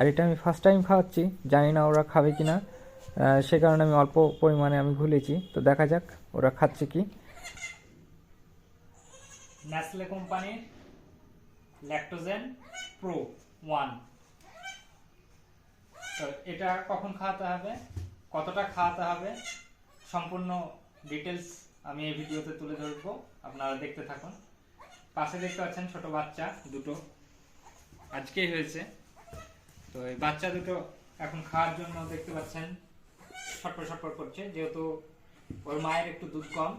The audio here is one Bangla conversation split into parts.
আর এটা আমি ফার্স্ট টাইম খাওয়াচ্ছি, জানি না ওরা খাবে কি না সে কারণে আমি অল্প পরিমাণে আমি ঘুলেছি তো দেখা যাক, ওরা খাচ্ছে কি। নেসলে কোম্পানির ল্যাকটোজেন প্রো ওয়ান তো এটা কখন খাওয়াতে হবে? কতটা খাওয়াতে হবে? সম্পূর্ণ ডিটেলস আমি এই ভিডিওতে তুলে ধরবো, আপনারা দেখতে থাকুন। পাশে দেখতে পাচ্ছেন ছোট বাচ্চা দুটো। আজকেই হয়েছে। তো এই বাচ্চা দুটো এখন খাওয়ার জন্য দেখতে পাচ্ছেন, ছটপট ছটপট করছে। যেহেতু ওর মায়ের একটু দুধ কম,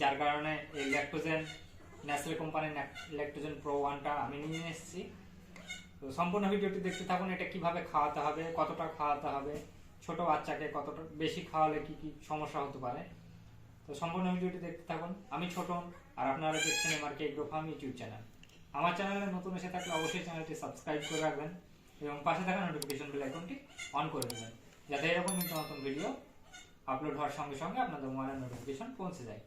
যার কারণে এই ল্যাকটোজেন ন্যাসলে কোম্পানির ল্যাকটোজেন প্রো ওয়ানটা আমি নিয়ে এসেছি। তো সম্পূর্ণ ভিডিওটি দেখতে থাকুন, এটা কীভাবে খাওয়াতে হবে, কতটা খাওয়াতে হবে, ছোট বাচ্চাকে কতটা বেশি খাওয়ালে কি কি সমস্যা হতে পারে। তো সম্পূর্ণ ভিডিওটি দেখতে থাকুন। আমি ছোট আর আপনারা দেখছেন আমার এগ্রো ফার্ম ইউটিউব চ্যানেল। আমার চ্যানেলে নতুন এসে থাকলে অবশ্যই চ্যানেলটি সাবস্ক্রাইব করে রাখবেন। এবং পাশে থাকা নোটিফিকেশন বেল আইকনটি অন করে দেবেন। যাতে এরকম নিত্য নতুন ভিডিও আপলোড হওয়ার সঙ্গে সঙ্গে আপনাদের মোবাইলে নোটিফিকেশন পৌঁছে যায়।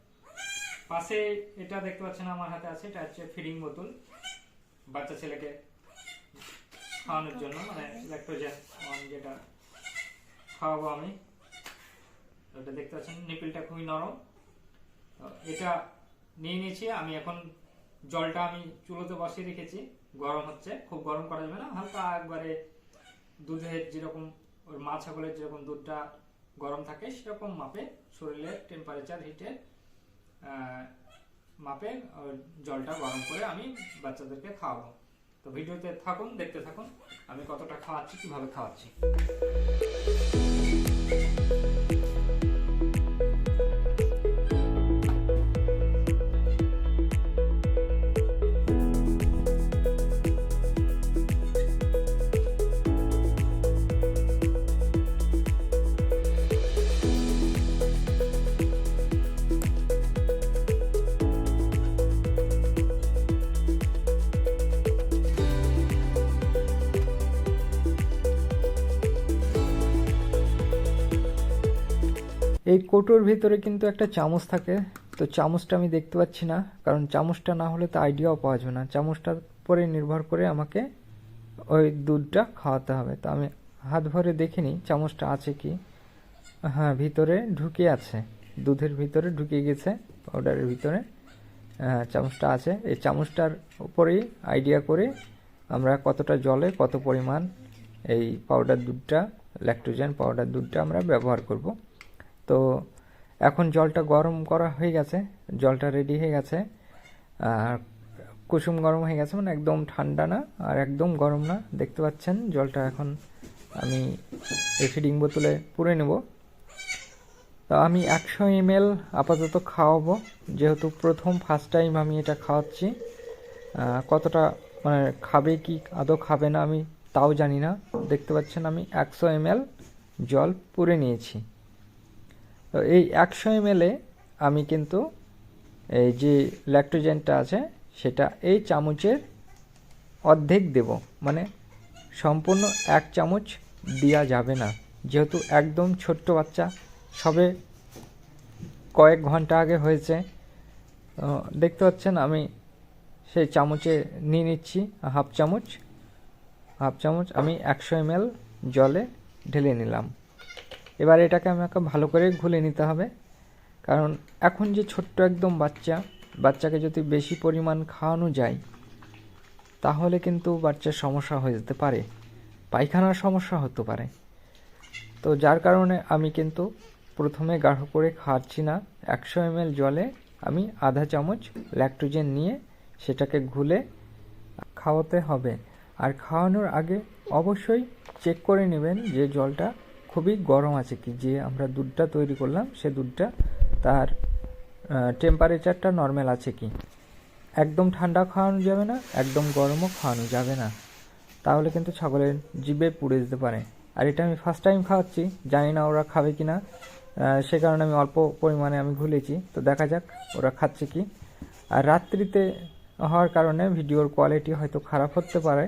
পাশে এটা দেখতে পাচ্ছেন, আমার হাতে আছে, এটা হচ্ছে ফিডিং বোতল বাচ্চা ছেলেকে খাওয়ানোর জন্য মানে ল্যাকটোজেন অন যেটা খাওয়াবো আমি। এটা দেখতে পাচ্ছেন নিপিলটা খুবই নরম। এটা নিয়ে নিয়েছি, আমি এখন জলটা আমি চুলোতে বসিয়ে রেখেছি। গরম হচ্ছে, খুব গরম করা যাবে না, হালকা একবারে দুধের যেরকম ওর মা ছাগলের যেরকম দুধটা গরম থাকে, সেরকম মাপে শরীরের টেম্পারেচার হিটে মাপে জলটা গরম করে আমি বাচ্চাদেরকে খাওয়াবো। তো ভিডিওতে থাকুন, দেখতে থাকুন, আমি কতটা খাওয়াচ্ছি, কীভাবে খাওয়াচ্ছি। এই কোটোর ভিতরে কিন্তু একটা চামচ থাকে। তো চামচটা আমি দেখতে পাচ্ছি না কারণ চামচটা না হলে তো আইডিয়াও পাওয়া যাবে না। চামচটার পরে নির্ভর করে আমাকে ওই দুধটা খাওয়াতে হবে। তো আমি হাত ভরে দেখিনি চামচটা আছে কি? হ্যাঁ ভিতরে ঢুকে আছে। দুধের ভিতরে ঢুকে গেছে পাউডারের ভিতরে। হ্যাঁ, চামচটা আছে। এই চামচটার উপরেই আইডিয়া করে আমরা কতটা জলে কত পরিমাণ এই পাউডার দুধটা ল্যাকটোজেন পাউডার দুধটা আমরা ব্যবহার করব। তো এখন জলটা গরম করা হয়ে গেছে, জলটা রেডি হয়ে গেছে। আর কুসুম গরম হয়ে গেছে মানে একদম ঠান্ডা না, আর একদম গরম না, দেখতে পাচ্ছেন জলটা এখন আমি ফিডিং বোতলে পুরে নেব। তো আমি একশো এমএল আপাতত খাওয়াবো, যেহেতু প্রথম ফার্স্ট টাইম আমি এটা খাওয়াচ্ছি। কতটা মানে খাবে কি, আদৌ খাবে না আমি তাও জানি না। দেখতে পাচ্ছেন আমি একশো এমএল জল পুরে নিয়েছি। তো এই একশো এমএলে আমি কিন্তু এই যে ল্যাকটোজেনটা আছে, সেটা এই চামচের অর্ধেক দেব। মানে সম্পূর্ণ এক চামচ দেওয়া যাবে না। যেহেতু একদম ছোট্ট বাচ্চা, সবে কয়েক ঘণ্টা আগে হয়েছে। দেখতে পাচ্ছেন, আমি সেই চামচে নিয়ে নিচ্ছি, হাফ চামচ হাফ চামচ আমি একশো এমএল জলে ঢেলে নিলাম। এবার এটাকে আমাকে ভালো করে ঘুলে নিতে হবে। কারণ এখন যে ছোট্ট একদম বাচ্চা, বাচ্চাকে যদি বেশি পরিমাণ খাওয়ানো যায়, তাহলে কিন্তু বাচ্চার সমস্যা হয়ে যেতে পারে। পায়খানার সমস্যা হতে পারে। তো যার কারণে আমি কিন্তু প্রথমে গাঢ় করে খাওয়াচ্ছি না। একশো এমএল জলে আমি আধা চামচ ল্যাকটোজেন নিয়ে সেটাকে ঘুলে খাওয়াতে হবে। আর খাওয়ানোর আগে অবশ্যই চেক করে নেবেন যে জলটা খুবই গরম আছে কি যে আমরা দুধটা তৈরি করলাম, সে দুধটা তার টেম্পারেচারটা নর্মাল আছে কি। একদম ঠান্ডা খাওয়ানো যাবে না, একদম গরমও খাওয়ানো যাবে না। তাহলে কিন্তু ছাগলের জিভে পুড়ে যেতে পারে। আর এটা আমি ফার্স্ট টাইম খাওয়াচ্ছি, জানি না ওরা খাবে কি না সে কারণে আমি অল্প পরিমাণে আমি ঘুলেছি তো দেখা যাক ওরা খাচ্ছে কি। আর রাত্রিতে হওয়ার কারণে ভিডিওর কোয়ালিটি হয়তো খারাপ হতে পারে।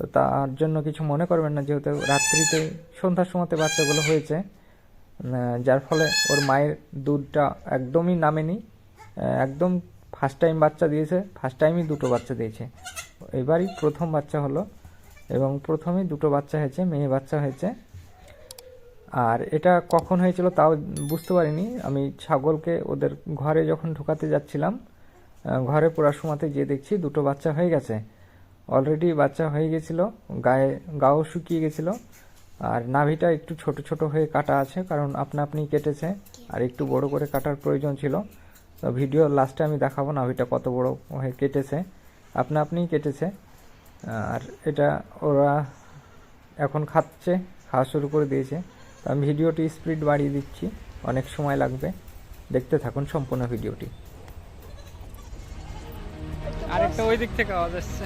তো তার জন্য কিছু মনে করবেন না, যেহেতু রাত্রিতে, সন্ধ্যার সময়তে বাচ্চাগুলো হয়েছে যার ফলে ওর মায়ের দুধটা একদমই নামেনি একদম ফার্স্ট টাইম বাচ্চা দিয়েছে ফার্স্ট টাইমই দুটো বাচ্চা দিয়েছে। এবারই প্রথম বাচ্চা হলো এবং প্রথমেই দুটো বাচ্চা হয়েছে, মেয়ে বাচ্চা হয়েছে। আর এটা কখন হয়েছিল তাও বুঝতে পারিনি। আমি ছাগলকে ওদের ঘরে যখন ঢোকাতে যাচ্ছিলাম ঘরে পড়ার সময়তে গিয়ে দেখছি দুটো বাচ্চা হয়ে গেছে। অলরেডি বাচ্চা হয়ে গেছিল, গায়ে গাও শুকিয়ে গেছিল, আর নাভিটা একটু ছোট ছোট হয়ে কাটা আছে, কারণ আপনা আপনি কেটেছে, আর একটু বড় করে কাটার প্রয়োজন ছিল। তো ভিডিও লাস্টে আমি দেখাবো নাভিটা কত বড় হয়ে কেটেছে। আপনা আপনিই কেটেছে, আর এটা ওরা এখন খাচ্ছে, খাওয়া শুরু করে দিয়েছে। তো আমি ভিডিওটি স্পিড বাড়িয়ে দিচ্ছি, অনেক সময় লাগবে। দেখতে থাকুন সম্পূর্ণ ভিডিওটি। আরেকটা ওই দিক থেকে আওয়াজ আসছে।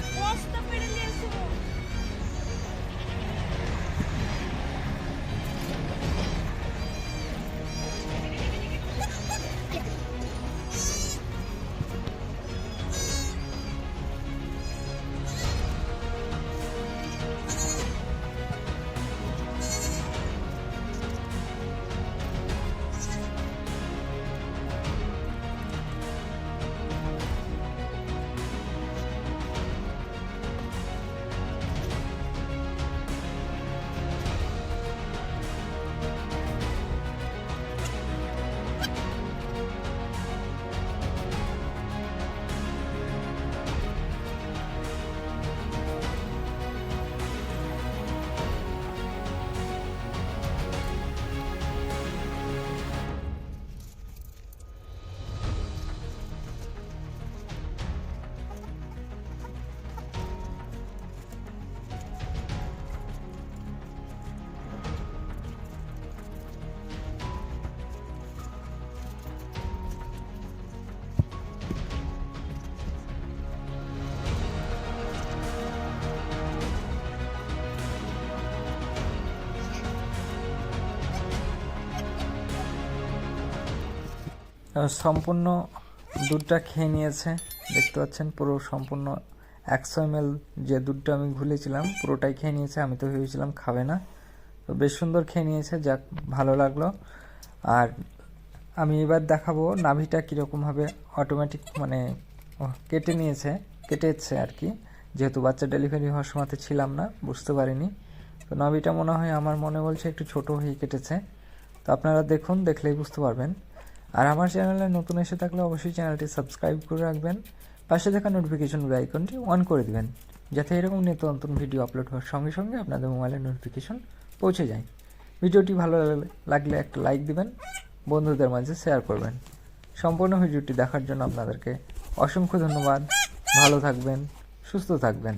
সম্পূর্ণ দুধটা খেয়ে নিয়েছে। দেখতে পাচ্ছেন পুরো সম্পূর্ণ একশো এম যে দুধটা আমি ঘুলেছিলাম পুরোটাই খেয়ে নিয়েছে। আমি তো ভেবেছিলাম খাবে না। তো বেশ সুন্দর খেয়ে নিয়েছে, যাক, ভালো লাগল। আর আমি এবার দেখাবো নাভিটা কীরকমভাবে অটোমেটিক মানে কেটে নিয়েছে, কেটেছে আর কি। যেহেতু বাচ্চা ডেলিভারি হওয়ার সময়তে ছিলাম না, বুঝতে পারিনি। তো নাভিটা মনে হয় আমার মনে বলছে একটু ছোট হয়ে কেটেছে। তো আপনারা দেখুন, দেখলেই বুঝতে পারবেন। আর আমার চ্যানেলে নতুন এসে থাকলে অবশ্যই চ্যানেলটি সাবস্ক্রাইব করে রাখবেন। পাশে থাকা নোটিফিকেশন আইকনটি অন করে দিবেন, যাতে এরকম নিত্য নতুন ভিডিও আপলোড হওয়ার সঙ্গে সঙ্গে আপনাদের মোবাইলে নোটিফিকেশন পৌঁছে যায়। ভিডিওটি ভালো লাগলে একটা লাইক দিবেন, বন্ধুদের মাঝে শেয়ার করবেন। সম্পূর্ণ ভিডিওটি দেখার জন্য আপনাদেরকে অসংখ্য ধন্যবাদ। ভালো থাকবেন, সুস্থ থাকবেন।